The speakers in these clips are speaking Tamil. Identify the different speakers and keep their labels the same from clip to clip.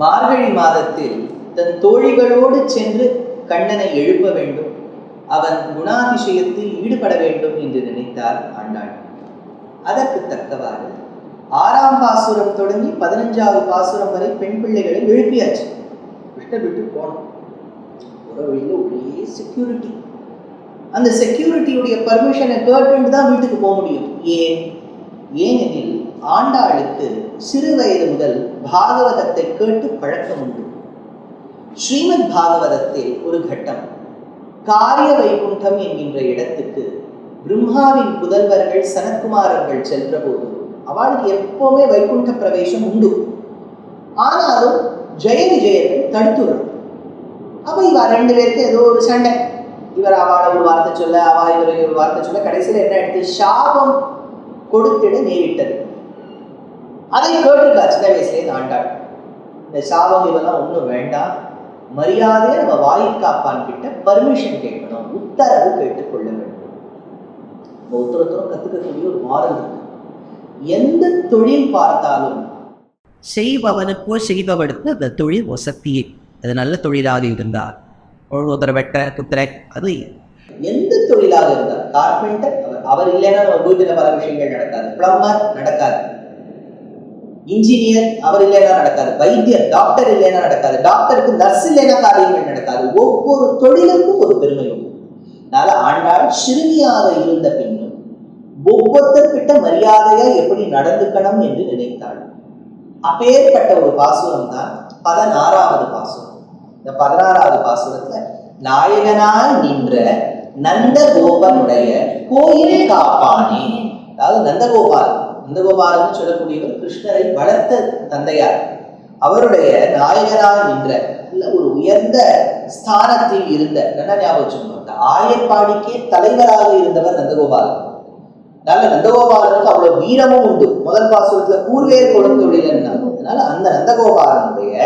Speaker 1: மார்கழி மாதத்தில் தன் தோழிகளோடு சென்று கண்ணனை எழுப்ப வேண்டும். அவன் குணாதிசயத்தில் ஈடுபட வேண்டும் என்று நினைத்தார் ஆண்டாள். அதற்கு தக்கவாறு ஆறாம் பாசுரம் தொடங்கி பதினஞ்சாவது பாசுரம் வரை பெண் பிள்ளைகளை எழுப்பியாச்சு. விட்டு விட்டு போனோம் ஒரே செக்யூரிட்டி அந்த செக்யூரிட்டியுடைய பர்மிஷனை கேட்டுட்டு தான் வீட்டுக்கு போக முடியும். ஏன்? ஏனெனில் ஆண்டாளுக்கு சிறு வயது முதல் பாகவதத்தை கேட்டு பழக்கம் உண்டு. ஸ்ரீமத் பாகவதத்தில் ஒரு கட்டம். காரிய வைகுண்டம் என்கின்ற இடத்துக்கு பிரம்மாவின் புதல்வர்கள் சனத்குமாரர்கள் சென்ற போது அவளுக்கு எப்பவுமே வைகுண்ட பிரவேசம் உண்டு. ஆனாலும் ஜெய விஜயர்கள் தடுத்துள்ளனர். அப்ப இவ ரெண்டு பேருக்கு ஏதோ ஒரு சண்டை. இவர் அவளை ஒரு வார்த்தை சொல்ல அவ இவரை ஒரு வார்த்தை சொல்ல கடைசியில் என்ன எடுத்து சாபம் கொடுத்திட நேரிட்டது. அதை கேட்டிருக்கா சின்ன வயசுலேயே ஆண்டாள். இந்த சாபம் இதெல்லாம் ஒன்றும் வேண்டாம். மரியாதையை நம்ம வாயிற்காப்பான் கிட்ட பர்மிஷன் கேட்கணும். உத்தரவு கேட்டுக்கொள்ள வேண்டும். நம்ம ஒருத்தரத்தரும் கத்துக்கக்கூடிய ஒரு மாறல் இருக்கு. எந்த தொழில் பார்த்தாலும்
Speaker 2: செய்பவனுக்கோ செய்பவனுக்கு அந்த தொழில் வசத்தியே அது நல்ல தொழிலாக இருந்தால். ஒருத்தர் வெட்ட குத்திர அது
Speaker 1: எந்த தொழிலாக இருந்தால் கார்பெண்டர் அவர் அவர் இல்லைன்னா நம்ம வீட்டுல பல விஷயங்கள் நடக்காது. பிளம்பர் நடக்காது. இன்ஜினியர் அவர் இல்லைன்னா நடக்காது. வைத்தியர் டாக்டர் இல்லைன்னா நடக்காது. டாக்டருக்கு நர்ஸ் இல்லைன்னா காரியங்கள் நடக்காது. ஒவ்வொரு தொழிலுக்கும் ஒரு பெருமை உண்டு. அதனால ஆண்டாள் சிறுமியாக இருந்த பின்னும் ஒவ்வொருத்தர்கிட்ட மரியாதையா எப்படி நடந்துக்கணும் என்று நினைத்தாள். அப்பேற்பட்ட ஒரு பாசுரம் தான் பதினாறாவது பாசுரம். இந்த பதினாறாவது பாசுரத்துல நாயகனாய் நின்ற நந்தகோபனுடைய கோயில் காப்பானே அதாவது நந்தகோபால் நந்தகோபாலன் சொல்லக்கூடியவர் கிருஷ்ணரை வளர்த்த தந்தையார். அவருடைய நாயகனாய் நின்ற இல்ல ஒரு உயர்ந்த ஸ்தானத்தில் இருந்த என்ன ஞாபகம் அந்த ஆயர்பாடிக்கே தலைவராக இருந்தவர் நந்தகோபாலன். அதனால நந்தகோபாலனுக்கு அவ்வளவு வீரமும் உண்டு. முதல் பாசுரத்துல கூர்வேர் குழந்தையுடையன்னா அதனால அந்த நந்தகோபாலனுடைய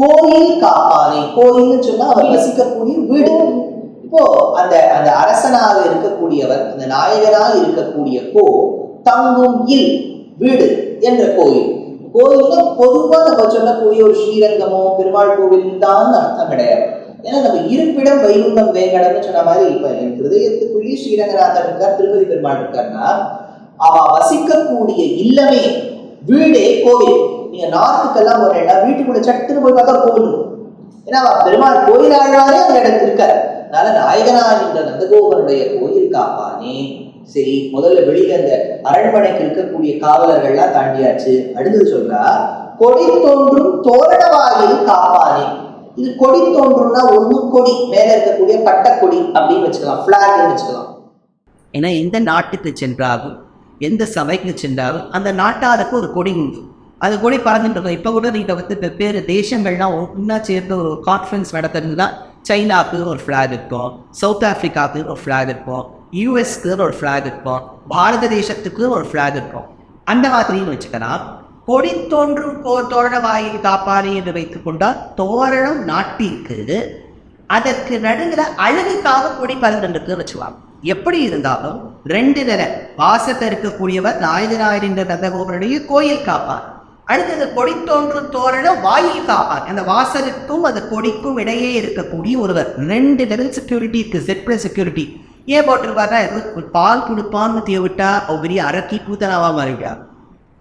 Speaker 1: கோயில் காப்பானை கோயில்னு சொன்னா அவர் வசிக்கக்கூடிய வீடு. இப்போ அந்த அந்த அரசனாக இருக்கக்கூடியவர் அந்த நாயகனாக இருக்கக்கூடிய கோ தங்கும் இல் வீடு என்ற கோயில். கோயில்ல பொதுவாக நம்ம சொல்லக்கூடிய ஒரு ஸ்ரீரங்கமோ பெருமாள் கோவில் தான் அர்த்தம் கிடையாது. ஏன்னா நம்ம இருப்பிடம் வைகுண்டம் வேங்கடம்னு சொன்ன மாதிரி இப்ப என் ஹிருதயத்துக்குள்ளேயே ஸ்ரீரங்கநாதர் இருக்கார் திருப்பதி பெருமாள் இருக்காருன்னா அவ வசிக்கக்கூடிய இல்லமே வீடே கோவில். நீங்க நார்த்துக்கெல்லாம் போறேன்னா வீட்டுக்குள்ள சட்டுன்னு போய் பார்த்தா கோவில். இருக்கும் ஏன்னா அவ பெருமாள் கோயில் ஆழ்வாரே அந்த இடத்துல இருக்கார். அதனால நாயகனார் என்ற நந்தகோபனுடைய கோயில் காப்பானே. சரி முதல்ல வெளியில அந்த அரண்மனைக்கு இருக்கக்கூடிய காவலர்கள்லாம் தாண்டியாச்சு. அடுத்தது சொல்றா கொடி தோன்றும் தோரணவாயில் காப்பானே இது கொடி தோன்றும்னா ஒரு கொடி மேல இருக்கக்கூடிய பட்டக்கொடி அப்படின்னு வச்சுக்கலாம் பிளாக்னு வச்சுக்கலாம்.
Speaker 2: ஏன்னா எந்த நாட்டுக்கு சென்றாலும் எந்த சபைக்கு சென்றாலும் அந்த நாட்டாருக்கு ஒரு கொடி உண்டு. அது கூட பறந்துட்டு இருக்கும் இப்போ கூட நீங்கள் வந்து வெவ்வேறு தேசங்கள்லாம் ஒன்றா சேர்ந்து ஒரு கான்ஃபரன்ஸ் நடத்துறதுனா சைனாக்கு ஒரு ஃப்ளாக் இருக்கும் சவுத் ஆஃப்ரிக்காவுக்கு ஒரு ஃப்ளாக் இருக்கும் யூஎஸ்க்கு ஒரு ஃப்ளாக் இருக்கும் பாரத தேசத்துக்கு ஒரு ஃப்ளாக் இருக்கும் அந்த மாதிரின்னு வச்சுக்கலாம் கொடி தோன்றும் கோ தோரண வாயில் காப்பானே என்று வைத்துக் கொண்டால் தோரணம் நாட்டிற்கு அதற்கு நடுங்கிற அழகுக்காக கொடி பறந்துட்டு வச்சுவாங்க எப்படி இருந்தாலும் ரெண்டு தர வாசத்தை இருக்கக்கூடியவர் நாயகனாயிரின்ற நந்தகோபருடைய கோயில் காப்பார். அடுத்தது கொடி தோன்றும் தோரணம் வாயில் காப்பார். அந்த வாசலுக்கும் அந்த கொடிக்கும் இடையே இருக்கக்கூடிய ஒருவர். ரெண்டு தர செக்யூரிட்டி இருக்கு. செப்ரேட் செக்யூரிட்டி ஏன் போட்டிருப்பாருன்னா ஒரு பால் கொடுப்பான்னு தீய விட்டா அவர் பெரிய அரக்கி கூத்தனாவா மாறிவிட்டா.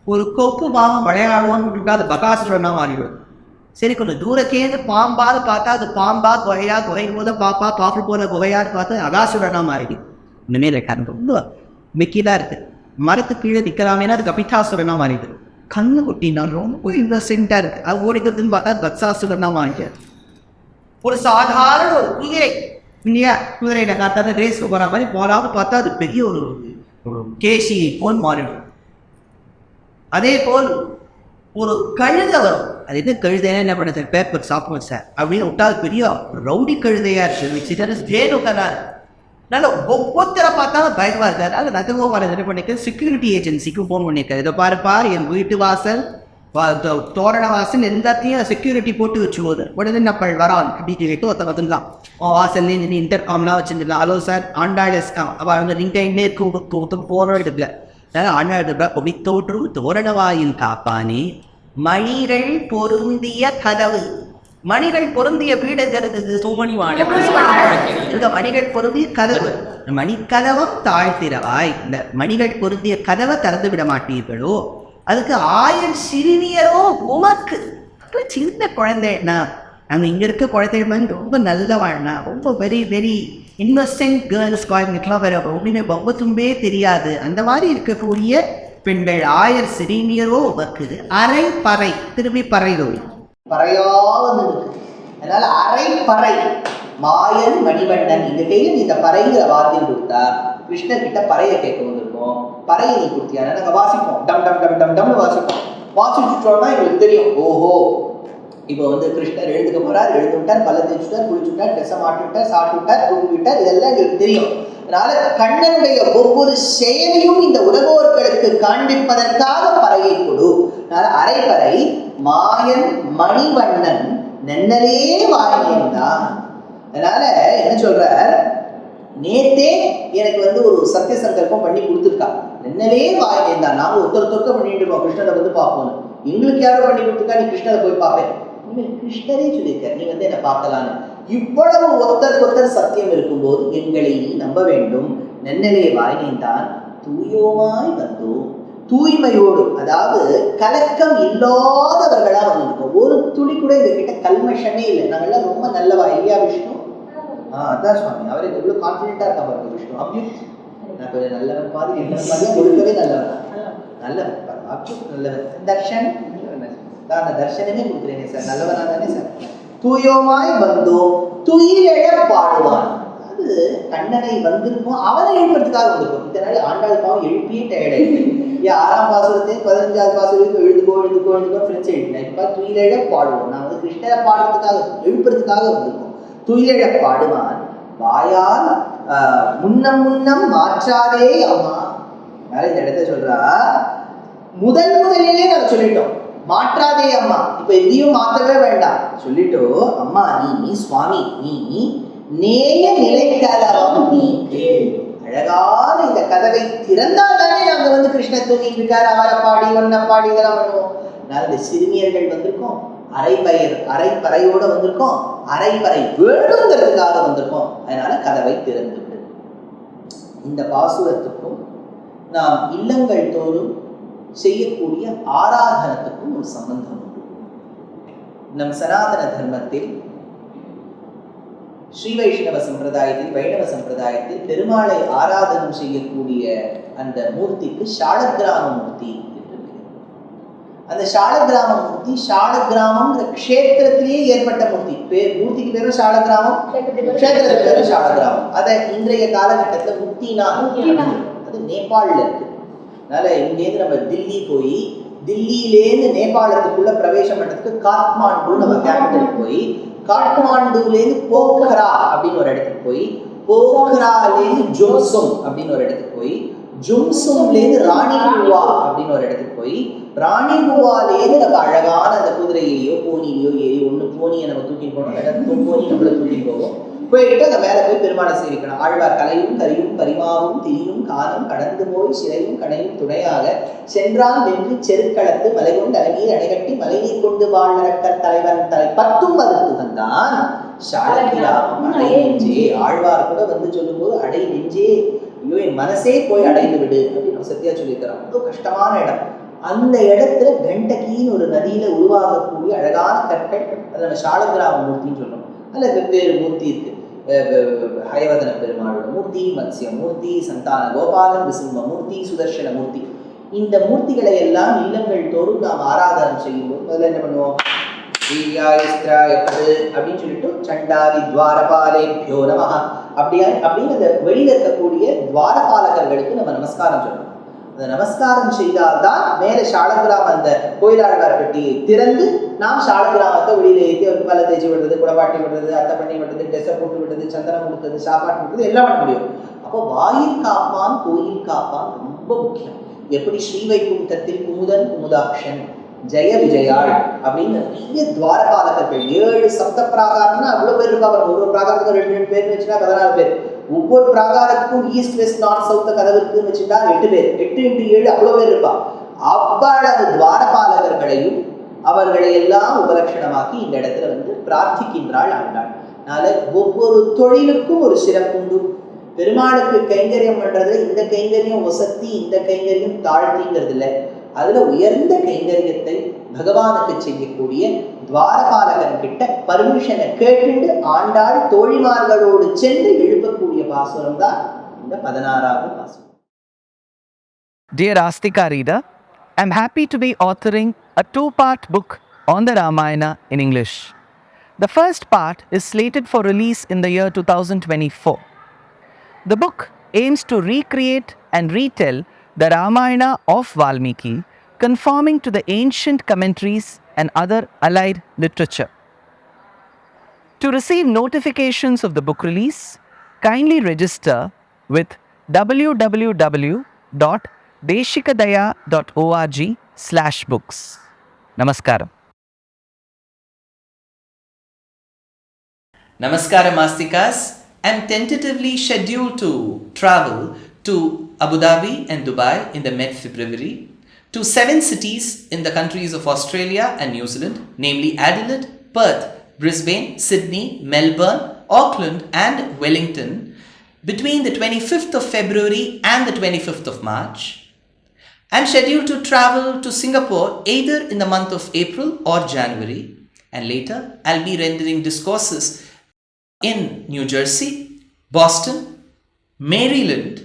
Speaker 2: ஒரு கொப்பு பாவம் விளையாடுவான்னு விட்டுட்டா அது பகாசுரனாக மாறிவிடும். சரி கொஞ்சம் தூரத்தேந்து பாம்பாக பார்த்தா அது பாம்பா குறையா குறையும் போது பாப்பா பாப்பு போல குகையான்னு பார்த்தா அகாசுரனா மாறிடு இன்னுமே கரண்ட் ரொம்ப மிக்கிதான் இருக்கு. மரத்து கீழே நிற்கலாமேனா அது கபிதாசுரனா மாறிடுது கண்ணு குட்டினா ரொம்ப இன்னசென்ட்டாக இருக்குது அது ஓடிக்கிறதுன்னு பார்த்தா பக்சாசுரனா மாறிடுது ஒரு சாதாரண ஒரு குதிரை. இல்லையா குதிரையில காத்தாத ரேஸ் போகிற மாதிரி போகாம பார்த்தா அது பெரிய ஒரு கேசி போல் மாறிடும். அதே போல் ஒரு கழுதை வரும். அது எது கழுதைன்னா என்ன பண்ணுறது பேப்பர் சாப்பிடுவோம் சார் அப்படின்னு விட்டா அது பெரிய ரவுடி கழுதையாக இருக்குது வச்சுட்டு ஸ்டேட் உட்காராரு அதனால ஒவ்வொருத்தரை பார்த்தாலும் பயமாக இருக்காரு. அதனால நகர்வோம் என்ன பண்ணிக்க செக்யூரிட்டி ஏஜென்சிக்கும் ஃபோன் பண்ணியிருக்காரு இதை பாருப்பா என் வீட்டு வாசல். தோரண வாசல் எல்லாத்தையும் செக்யூரிட்டி போட்டு வச்சுக்கோது உடனே நம்ம வரான்? அப்படின்னு சொல்லிட்டு ஒருத்த வந்துடலாம் வாசல் நீ இன்டர் காம்லாம் வச்சுருந்தலாம் ஹலோ சார் ஆண்டாள் அவள் போகிற இடத்துல அதனால் ஆண்டாள் கொடி தோற்றும் தோரணவாயில் காப்பானே. மணிகள் பொருந்திய கதவு. மணிகள் பொருந்திய வீடுங்கிறது
Speaker 3: தூமணி வாழை
Speaker 2: இந்த மணிகள் பொருந்திய கதவு. மணிக்கதவம் தாழ்த்திரவாய் இந்த மணிகள் பொருந்திய கதவை திறந்து விட மாட்டீர்களோ? அதுக்கு ஆயிரம் சிறுமியரோ உமக்கு. சின்ன குழந்தைன்னா நம்ம இங்கே இருக்க குழந்தைகள் வந்து ரொம்ப நல்லவாழ்னா ரொம்ப வெரி வெரி இன்னசென்ட் கேர்ள்ஸ் குழந்தைங்கலாம் வர ஒன்றுமே ரொம்ப தும்பே தெரியாது. அந்த மாதிரி இருக்கக்கூடிய பெண்கள் ஆயர் சிறுமியரோ உமக்கு. அரை பறை திரும்பி பறை நோய்.
Speaker 1: பறையாவது அதனால் அரை பறை. மாயன் மணிவண்ணன் இந்த கையில இந்த பறைங்கிற வார்த்தை கொடுத்தா கிருஷ்ணர் கிட்ட பறையை கேட்க வந்திருக்கோம். பறையை நீ கொடுத்தியா நாங்க வாசிப்போம். டம் டம் டம் டம் டம்னு வாசிப்போம். வாசிச்சுட்டோம்னா எங்களுக்கு தெரியும். ஓஹோ. இப்போ வந்து கிருஷ்ணர் எழுதுக்க போறார். எழுந்து பல பல்ல தேய்ச்சுட்டார் குளிச்சு விட்டார் ட்ரெஸ்ஸை மாட்டி விட்டார் சாப்பிட்டு இதெல்லாம் எங்களுக்கு தெரியும். அதனால கண்ணனுடைய ஒவ்வொரு செயலையும் இந்த உலகோர்களுக்கு காண்பிப்பதற்காக பறையை கொடு. அதனால அரைப்பறை மாயன் மணிவண்ணன் நென்னலே வாயினேன் தான். அதனால என்ன சொல்றார்? நேத்தே எனக்கு வந்து ஒரு சத்திய சங்கல்பம் பண்ணி கொடுத்துருக்கா என்னவே வாய் தான் நாம ஒருத்தர் தொக்க பண்ணிட்டு இருக்கோம். கிருஷ்ணரை வந்து பார்ப்போம் எங்களுக்கு யாரோ பண்ணி கொடுத்துருக்கா? நீ கிருஷ்ணரை போய் பார்ப்பேன். கிருஷ்ணரே சொல்லியிருக்கார். நீ வந்து என்ன பார்க்கலான்னு. இவ்வளவு ஒருத்தருக்கு ஒருத்தர் சத்தியம் இருக்கும்போது எங்களை நீ நம்ப வேண்டும். நென்னலே வாய்னேன்தான் தூயோமாய் வந்தோம். தூய்மையோடு அதாவது கலக்கம் இல்லாதவர்களா வந்திருக்கோம். ஒரு துளி கூட எங்ககிட்ட கல்மஷமே இல்லை. நாங்கெல்லாம் ரொம்ப நல்லவா? இல்லையா விஷ்ணு? ஆஹ் அதான் சுவாமி. அவர் எவ்வளவு கான்பிடண்டா இருக்கா பாருங்க விஷ்ணு. அபியுத் நான் கொஞ்சம் நல்லவன் பாதி நல்லவன் பாதி கொடுக்கவே நல்லவன். நல்லவன் நல்லவன். தர்ஷன்? நான் தர்ஷனமே கொடுக்குறேனே சார். நல்லவனா தானே சார். தூயோமாய் வந்தோம் துயிலெழ பாடுவான். அது கண்ணனை வந்திருக்கும் அவனை எழுப்புறதுக்காக வந்திருக்கும். இத்தனை நாள் ஆண்டாள் பாவம் எழுப்பியே டயர்டை ஏன் ஆறாம் பாசுரத்தை பதினஞ்சாவது பாசுரத்துக்கு எழுதுக்கோ எழுதுக்கோ எழுதுக்கோ ஃப்ரெண்ட்ஸ் எழுதினேன் இப்போ துயிலெழ பாடுவோம். நான் வந்து கிருஷ்ணரை பாடுறதுக்காக எழுப்புறதுக்காக வந்திருக்கோம். துயிலெழ பாடுவான். வாயால் ஆஹ், முன்னம் முன்னம் மாற்றாதே அம்மா. அதனால இந்த இடத்த சொல்றா முதல் முதலிலே நம்ம சொல்லிட்டோம். மாற்றாதே அம்மா. இப்ப எதையும் மாத்தவே வேண்டாம். சொல்லிட்டோ அம்மா நீ சுவாமி நீ நேய நிலைக்கலவம் நீ கேள் அழகான இந்த கதவை திறந்தால் தானே நாங்க வந்து கிருஷ்ணர் தூங்கிட்டு இருக்காரு அவரை பாடி ஒன்ன பாடி இதெல்லாம் பண்ணுவோம். அதனால இந்த சிறுமியர்கள் வந்திருக்கோம். அரைப்பயர் அரைப்பறையோட வந்திருக்கோம். அரைப்பறை வேணுங்கிறதுக்காக வந்திருக்கோம். அதனால கதவை திறந்து விடு. இந்த பாசுரத்துக்கும் நாம் இல்லங்கள் தோறும் செய்யக்கூடிய ஆராதனத்துக்கும் ஒரு சம்பந்தம் உண்டு. நம் சனாதன தர்மத்தில் ஸ்ரீ வைஷ்ணவ சம்பிரதாயத்தில் வைணவ சம்பிரதாயத்தில் பெருமாளை ஆராதனம் செய்யக்கூடிய அந்த மூர்த்திக்கு சாலக்கிராம மூர்த்தி அந்த ஷாலக்கிராம மூர்த்தி ஷாலக்கிராமம்ங்கிற க்ஷேத்திரத்திலேயே ஏற்பட்ட மூர்த்தி. பேர் மூர்த்திக்கு பேரும் ஷாலக்கிராமம் க்ஷேத்திரத்துக்கு பேரும் ஷாலக்கிராமம் அதை இன்றைய காலகட்டத்தில் முக்தினா. அது நேபாளில் இருக்கு. அதனால இங்கேருந்து நம்ம தில்லி போய் தில்லியிலேருந்து நேபாளத்துக்குள்ள பிரவேசம் பண்றதுக்கு காத்மாண்டு நம்ம கேபிட்டல் போய் காட்மாண்டுலேருந்து போக்ரா அப்படின்னு ஒரு இடத்துக்கு போய் போக்ராலேருந்து ஜும்சும் அப்படின்னு ஒரு இடத்துக்கு போய் ஜும்சும்லேருந்து ராணிகுவா அப்படின்னு ஒரு இடத்துக்கு போய் ராணிகுவாலேருந்து நம்ம அழகான அந்த குதிரையிலையோ போனிலையோ ஏறி ஒன்று போனியை நம்ம தூக்கி போனோம். போனி நம்மள தூக்கி போவோம் போயிட்டு அங்க மேல போய் பெருமாளை சேவிக்கணும். ஆழ்வார் கலையும் கரியும் பரிமாவும் திரியும் காலம் கடந்து போய் சிறையும் கடையும் துணையாக சென்றான் வென்று செருக்களத்து மலை கொண்டு அழகிய அணைகட்டி மலைநீர் கொண்டு வாழ்நரக்கர் தலைவன் தலை பத்தும் மறுத்து வந்தான் ஆழ்வார் கூட வந்து சொல்லும்போது அடை நெஞ்சே ஐயோ என் மனசே போய் அடைந்து விடு அப்படின்னு சத்யா சொல்லியிருக்கிறான் ரொம்ப கஷ்டமான இடம். அந்த இடத்துல கண்டகின்னு ஒரு நதியில உருவாகக்கூடிய அழகான கற்கள் அதை நம்ம மூர்த்தின்னு சொல்றோம். அதில் வெவ்வேறு மூர்த்தி இருக்கு. அஹ் ஹயவதன பெருமாளோட மூர்த்தி மத்ஸ்ய மூர்த்தி சந்தான கோபாலன் விசும்ப மூர்த்தி சுதர்ஷன மூர்த்தி இந்த மூர்த்திகளை எல்லாம் இல்லங்கள் தோறும் நாம் ஆராதனம் செய்யும்போது முதல்ல என்ன பண்ணுவோம்? அப்படின்னு சொல்லிட்டு சண்டாரி துவாரபாலேபியோ நம அப்படியா? அப்படின்னு அந்த வெளியில இருக்கக்கூடிய துவாரபாலகர்களுக்கு நம்ம நமஸ்காரம் சொல்லணும் அந்த நமஸ்காரம் செய்தால்தான் மேல சாலகிராம அந்த கோயிலாழ்வார் பெட்டியை திறந்து நாம் சாலகிராமத்தை வெளியில ஏற்றி ஒரு பல தேய்ச்சி விடுறது குடவாட்டி விடுறது அத்தை பண்ணி விடுறது ட்ரெஸ்ஸை போட்டு விடுறது சந்தனம் கொடுக்குறது சாப்பாடு கொடுக்குறது எல்லாம் பண்ண முடியும். அப்போ வாயில் காப்பான் கோயில் காப்பான் ரொம்ப முக்கியம். எப்படி? ஸ்ரீவைகுண்டத்தில் குமுதன் குமுதாக்ஷன். ஜெய விஜயாள் அப்படின்னு நிறைய துவாரபாலகர்கள் ஏழு சப்த பிராகாரம்னா அவ்வளவு பேர் இருக்கா ஒரு ஒரு பிராகாரத்துக்கு ரெண்டு ரெண்டு பேர் வச்சுன்னா பதினாறு பேர். ஒவ்வொரு பிராகாரத்துக்கும் ஈஸ்ட் வெஸ்ட் நார்த் சவுத் கதவு இருக்குன்னு வச்சுட்டா எட்டு பேர். எட்டு இன்ட்டு ஏழு அவ்வளவு பேர் இருப்பா அவ்வளவு துவாரபாலகர்களையும்
Speaker 4: அவர்களை எல்லாம் உபலட்சணமாக்கி இந்த இடத்துல வந்து பிரார்த்திக்கின்றாள் ஆண்டாள். அதனால ஒவ்வொரு தொழிலுக்கும் ஒரு சிறப்புண்டு பெருமாளுக்கு கைங்கரியம் பண்றது இந்த கைங்கரியம் ஒசத்தி இந்த கைங்கரியம் தாழ்த்திங்கிறது இல்லை அதுல உயர்ந்த கைங்கரியத்தை பகவானுக்கு செய்யக்கூடிய துவாரபாலகன் கிட்ட பர்மிஷனை கேட்டுண்டு ஆண்டாள் தோழிமார்களோடு சென்று எழுப்பக்கூடிய பாசுரம் தான் இந்த பதினாறாவது பாசுரம்
Speaker 5: Dear Astika reader, I'm happy to be authoring a two part book on the Ramayana in English. The first part is slated for release in the year 2024. The book aims to recreate and retell the Ramayana of Valmiki, conforming to the ancient commentaries and other allied literature. To receive notifications of the book release, kindly register with www.deshikadaya.org slash books. Namaskaram.
Speaker 1: Namaskaram Astikas. I'm tentatively scheduled to travel to Abu Dhabi and Dubai in the mid February, to seven cities in the countries of Australia and New Zealand, namely Adelaide, Perth, Brisbane, Sydney, Melbourne, Auckland, and Wellington, between the 25th of February and the 25th of March. I'm scheduled to travel to Singapore either in the month of April or January, and later I'll be rendering discourses in New Jersey, Boston, Maryland,